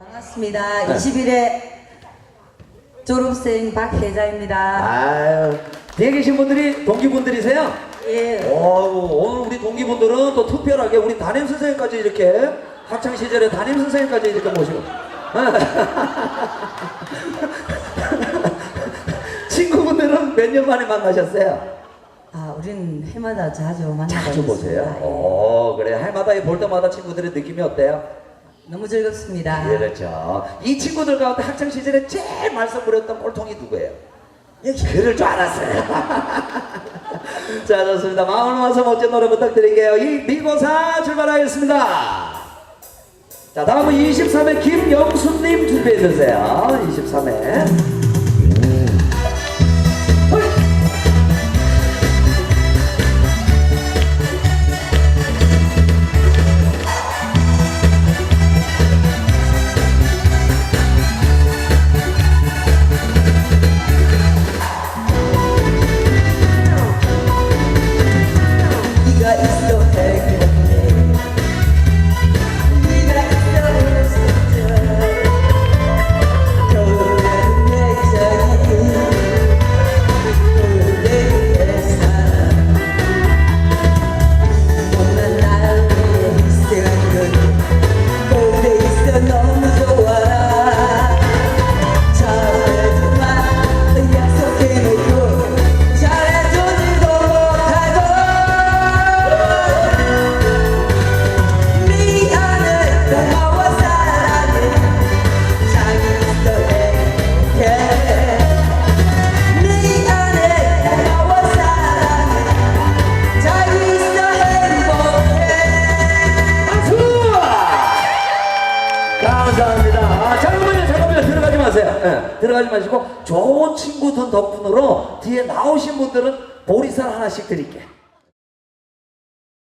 반갑습니다. 20일에 졸업생 박혜자입니다. 아유, 뒤에 계신 분들이 동기분들이세요? 예. 오, 오늘 우리 동기분들은 또 특별하게 우리 담임 선생님까지 이렇게 학창 시절에 담임 선생님까지 이렇게 모시고 친구분들은 몇 년 만에 만나셨어요? 아, 우리는 해마다 자주 만나고 자주 보세요. 있습니다. 예. 오, 그래 해마다 볼 때마다 친구들의 느낌이 어때요? 너무 즐겁습니다. 그렇죠. 이 친구들 가운데 학창 시절에 제일 말썽 부렸던 꼴통이 누구예요? 여기 그럴 줄 알았어요. 자, 좋습니다. 마음을 모아서 멋진 노래 부탁드릴게요. 이 미고사 출발하겠습니다. 자, 다음은 23회 김영수님 준비해 주세요. 23회. 네 마세요. 예, 들어가지 마시고 좋은 친구들 덕분으로 뒤에 나오신 분들은 보리쌀 하나씩 드릴게요.